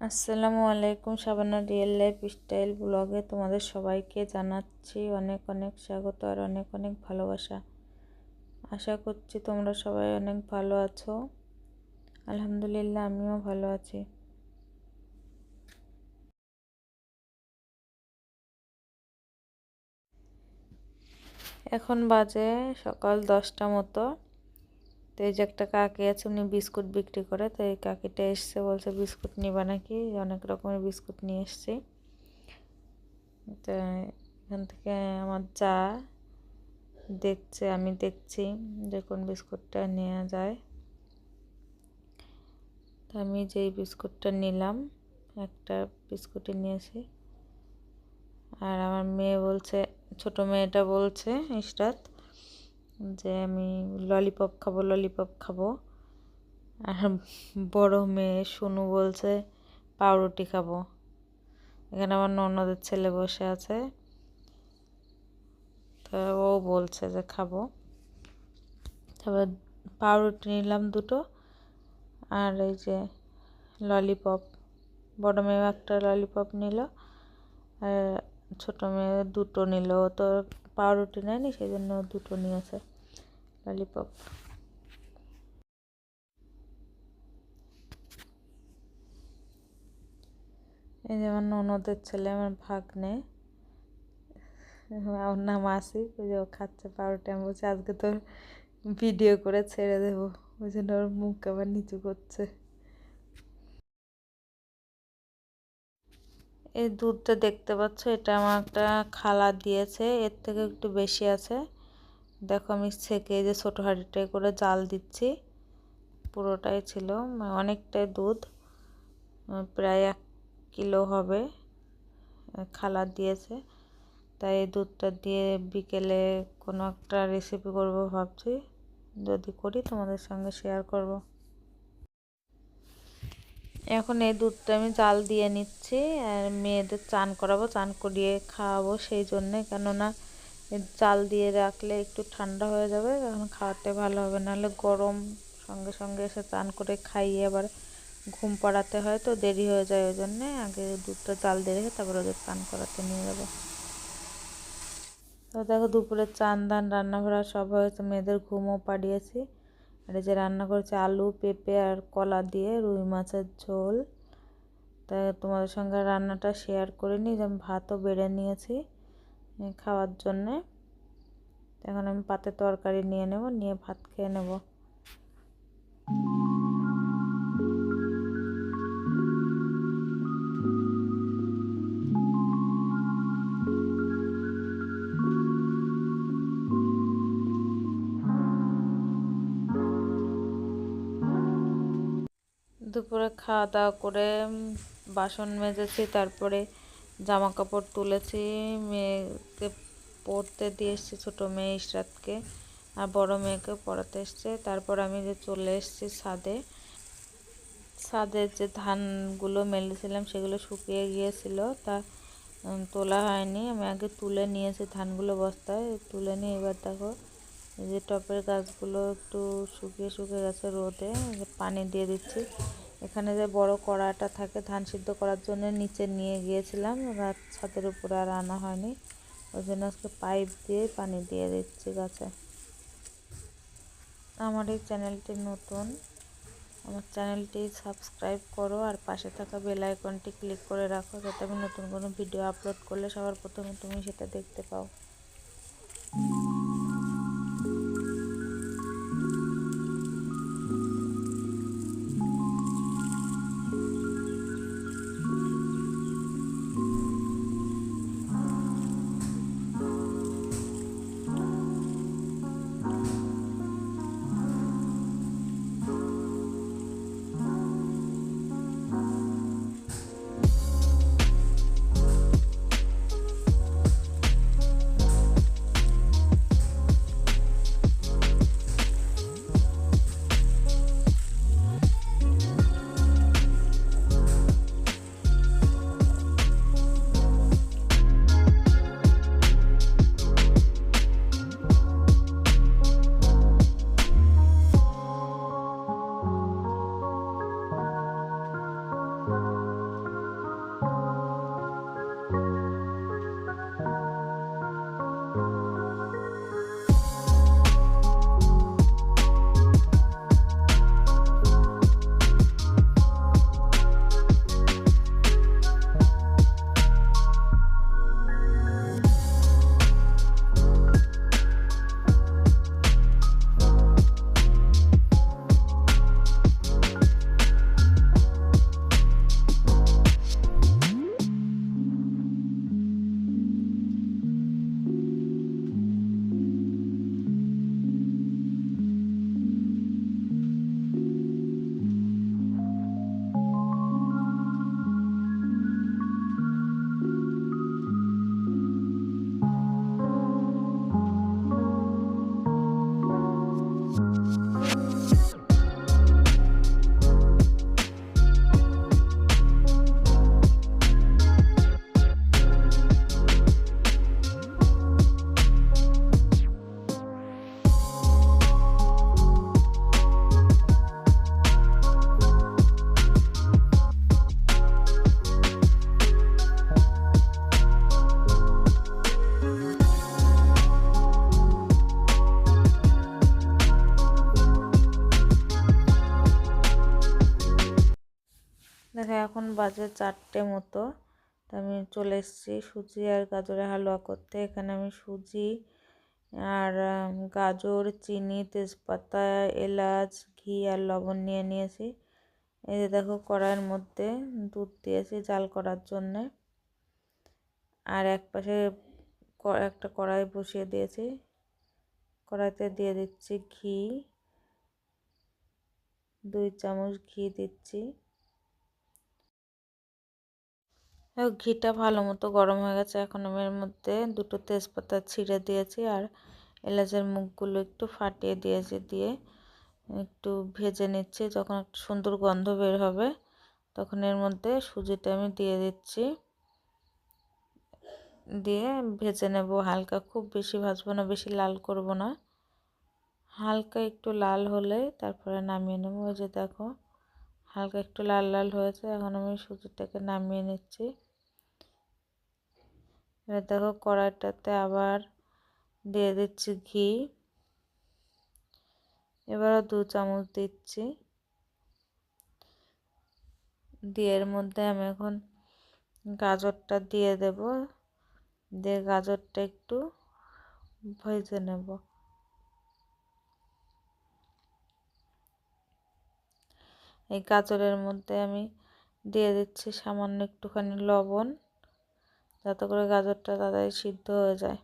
আসসালামু আলাইকুম Shabana real life style ব্লগে তোমাদের সবাইকে জানাচ্ছি অনেক অনেক স্বাগত আর অনেক অনেক ভালোবাসা। আশা করছি তোমরা সবাই অনেক ভালো আছো। আলহামদুলিল্লাহ, আমিও ভালো আছি। এখন বাজে সকাল দশটা মতো। তো এই যে একটা কাকি আছে, উনি বিস্কুট বিক্রি করে, তো এই কাকিটা এসছে, বলছে বিস্কুট নিবা নাকি? অনেক রকমের বিস্কুট নিয়ে এসছি। তো এখান থেকে আমার যা দেখছে, আমি দেখছি যে কোন বিস্কুটটা নেওয়া যায়। তো আমি যেই বিস্কুটটা নিলাম, একটা বিস্কুটই নিয়েছি। আর আমার মেয়ে বলছে, ছোট মেয়েটা বলছে, ইশরাত যে আমি ললিপপ খাব ললিপপ খাব। আর বড় মেয়ে শুনু বলছে, পাউরুটি খাব। এখানে আমার ননদের ছেলে বসে আছে। তো ও বলছে যে খাব। তারপর পাউরুটি নিলাম দুটো। আর এই যে ললিপপ বড় মেয়ে একটা ললিপপ নিল, আর ছোটো মেয়ে দুটো নিল। তো পাউরুটি নেয়নি সেই জন্য দুটো নিয়েছে ললিপপ এই যেমন ননদের ছেলে, আমার ভাগ্নে, ওর নাম আসি ওই যে ও খাচ্ছে পাউরুটি, আমি বলছি, আজকে তোর ভিডিও করে ছেড়ে দেবো, ওই জন্য ওর মুখ আবার নিচু করছে। এই দুধটা দেখতে পাচ্ছ, এটা আমার একটা খালা দিয়েছে, এর থেকে একটু বেশি আছে। দেখো আমি ছেঁকে যে ছোটো হাঁড়িটাই করে জাল দিচ্ছি, পুরোটাই ছিল অনেকটাই দুধ প্রায় এক কিলো হবে খালা দিয়েছে। তাই এই দুধটা দিয়ে বিকেলে কোনো একটা রেসিপি করব ভাবছি, যদি করি তোমাদের সঙ্গে শেয়ার করব। এখন এই দুধটা আমি জাল দিয়ে নিচ্ছি আর মেয়েদের চান করাবো, চান করিয়ে খাওয়াবো সেই জন্যে। কেননা জাল দিয়ে রাখলে একটু ঠান্ডা হয়ে যাবে এখন খাওয়াতে ভালো হবে। নাহলে গরম সঙ্গে সঙ্গে এসে চান করে খাইয়ে আবার ঘুম পাড়াতে হয় তো দেরি হয়ে যায় ওই জন্যে। আগে দুধটা জাল দিয়ে রেখে তারপর ওদের চান করাতে নিয়ে যাব। তো দেখো দুপুরে চান দান রান্নাঘরা সব হয়েছে, মেয়েদের ঘুমও পাড়িয়েছি। আর যে রান্না করেছে আলু, পেঁপে আর কলা দিয়ে রুই মাছের ঝোল। তা তোমাদের সঙ্গে রান্নাটা শেয়ার করে নিই। আমি ভাতও বেড়ে নিয়েছি খাওয়ার জন্যে। এখন আমি পাতে তরকারি নিয়ে নেব, নিয়ে ভাত খেয়ে নেব। দুপুরে খাওয়া দাওয়া করে বাসন মেজেছি, তারপরে জামা কাপড় তুলেছি, মেয়েকে পড়তে দিয়ে এসছি, ছোটো মেয়ে ইশরাতকে আর বড় মেয়েকে পড়াতে এসছে। তারপর আমি যে চলে এসেছি ছাদে ছাদের যে ধানগুলো মেলেছিলাম সেগুলো শুকিয়ে গিয়েছিল, তা তোলা হয়নি। আমি আগে তুলে নিয়েছি ধানগুলো বস্তায়, তুলে নিয়ে এবার দেখো যে টপের গাছগুলো একটু শুকিয়ে শুকিয়ে গেছে রোদে পানি দিয়ে দিচ্ছি। এখানে যে বড় কড়াটা থাকে, ধান সিদ্ধ করার জন্য নিচে নিয়ে গিয়েছিলাম। রাত ছাদের উপরে আর আনা হয়নি। ওই জন্য আজকে পাইপ দিয়ে পানি দিয়ে দিচ্ছি গাছে। আমার এই চ্যানেলটি নতুন, আমার চ্যানেলটি সাবস্ক্রাইব করো আর পাশে থাকা বেল আইকনটি ক্লিক করে রাখো যাতে আমি নতুন কোনো ভিডিও আপলোড করলে সবার প্রথমে তুমি সেটা দেখতে পাও। বাজে চারটে মতো। আমি চলে এসেছি সুজি আর গাজরের হালুয়া করতে। এখানে আমি সুজি আর গাজর, চিনি, তেজপাতা, এলাচ, ঘি আর লবণ নিয়ে নিয়েছি। এই যে দেখো কড়াইয়ের মধ্যে দুধ দিয়েছি জাল করার জন্যে। আর এক পাশে একটা কড়াই বসিয়ে দিয়েছি। কড়াইতে দিয়ে দিচ্ছি ঘি। দুই চামচ ঘি দিচ্ছি। ঘিটা ভালো মতো গরম হয়ে গেছে। এখন আমি এর মধ্যে দুটো তেজপাতা ছিঁড়ে দিয়েছি আর এলাচের মুখগুলো একটু ফাটিয়ে দিয়েছি, দিয়ে একটু ভেজে নিচ্ছি। যখন একটু সুন্দর গন্ধ বের হবে, তখন এর মধ্যে সুজিটা আমি দিয়ে দিচ্ছি। দিয়ে ভেজে নেব হালকা। খুব বেশি ভাজবো না, বেশি লাল করব না। হালকা একটু লাল হলে তারপরে নামিয়ে নেব। ওই যে দেখো, হালকা একটু লাল লাল হয়েছে। এখন আমি সুজিটাকে নামিয়ে নিচ্ছি। এবার দেখো কড়াইটাতে আবার দিয়ে দিচ্ছি ঘি। এবারও দু চামচ দিচ্ছি। দিয়ে এর মধ্যে আমি এখন গাজরটা দিয়ে দেব। দিয়ে গাজরটা একটু ভেজে নেব। এই গাজরের মধ্যে আমি দিয়ে দিচ্ছি সামান্য একটুখানি লবণ। যাতে করে গাজরটা তাড়াতাড়ি সিদ্ধ হয়ে যায়।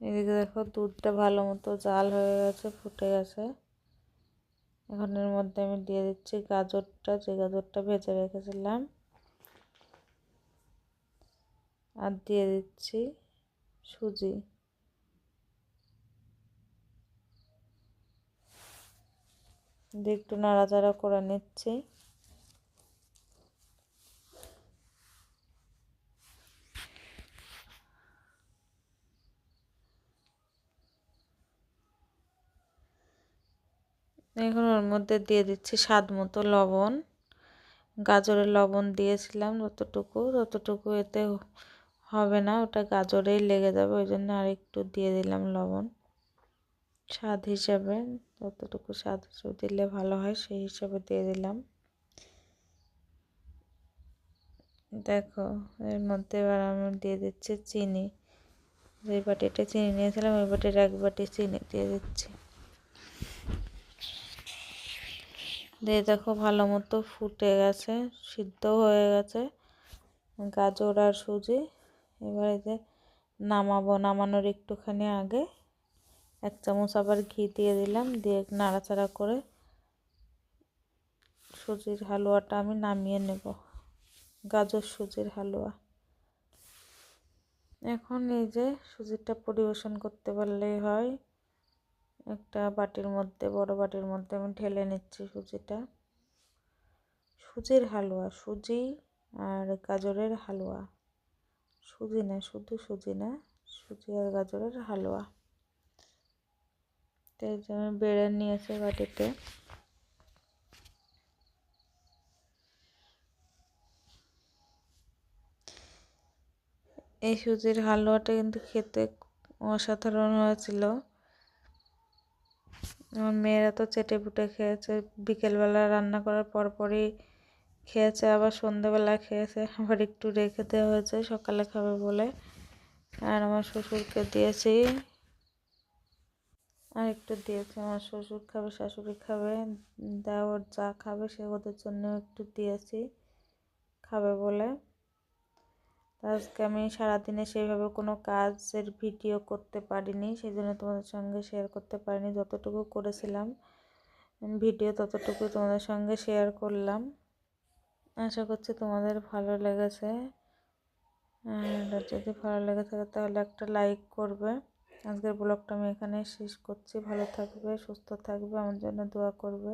এদিকে দেখো দুধটা ভালো মতো জাল হয়ে গেছে, ফুটে গেছে। এখন এর মধ্যে আমি দিয়ে দিচ্ছি গাজরটা, যে গাজরটা ভেজে রেখেছিলাম। আর দিয়ে দিচ্ছি সুজি। দিয়ে একটু নাড়াচাড়া করে নিচ্ছি। এখন ওর মধ্যে দিয়ে দিচ্ছি স্বাদ মতো লবণ। গাজরের লবণ দিয়েছিলাম যতটুকু, ততটুকু এতে হবে না, ওটা গাজরেই লেগে যাবে, ওই জন্য আর একটু দিয়ে দিলাম লবণ। স্বাদ হিসাবে, যতটুকু স্বাদ দিলে ভালো হয় সেই হিসাবে দিয়ে দিলাম। দেখো, এর মধ্যে এবার আমি দিয়ে দিচ্ছি চিনি। যে বাটিটা চিনি নিয়েছিলাম, ওই বাটির এক বাটি চিনি দিয়ে দিচ্ছি। দিয়ে দেখো, ভালো মতো ফুটে গেছে সিদ্ধ হয়ে গেছে। গাজর আর সুজি, এবারে যে নামাবো, নামানোর একটুখানি আগে। এক চামচ আবার ঘি দিয়ে দিলাম, দিয়ে নাড়াচাড়া করে সুজির হালুয়াটা আমি নামিয়ে নেব, গাজর সুজির হালুয়া। এখন এই যে সুজিটা পরিবেশন করতে পারলেই হয়, একটা বাটির মধ্যে, বড় বাটির মধ্যে আমি ঢেলে নিচ্ছি সুজিটা। সুজির হালুয়া, সুজি আর গাজরের হালুয়া। সুজি না, শুধু সুজি না, সুজি আর গাজরের হালুয়া। তাই জন্য বেড়ে নিয়েছে বাটিতে। এই সুজির হালুয়াটা কিন্তু খেতে অসাধারণ হয়েছিল। আমার মেয়েরা তো চেটে পুটে খেয়েছে। বিকেলবেলা রান্না করার পরপরই খেয়েছে, আবার সন্ধেবেলা খেয়েছে, আবার একটু রেখে দেওয়া হয়েছে, সকালে খাবে বলে। আর আমার শ্বশুরকে দিয়েছি আর একটু দিয়েছি, আমার শ্বশুর খাবে, শাশুড়ি খাবে দেওয়ার যা খাবে সে ওদের জন্য একটু দিয়েছি, খাবে বলে। আজকে আমি সারাদিনে সেইভাবে কোনো কাজের ভিডিও করতে পারিনি সেই জন্য তোমাদের সঙ্গে শেয়ার করতে পারিনি। যতটুকু করেছিলাম, ভিডিও ততটুকু তোমাদের সঙ্গে শেয়ার করলাম। আশা করছি তোমাদের ভালো লেগেছে। আর যদি ভালো লেগে থাকে তাহলে একটা লাইক করবে। আজকের ব্লগটা আমি এখানে শেষ করছি। ভালো থাকবে, সুস্থ থাকবে, আমার জন্য দোয়া করবে।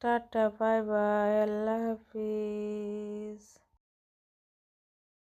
টাটা, বাই বাই, আল্লাহ হাফিজ।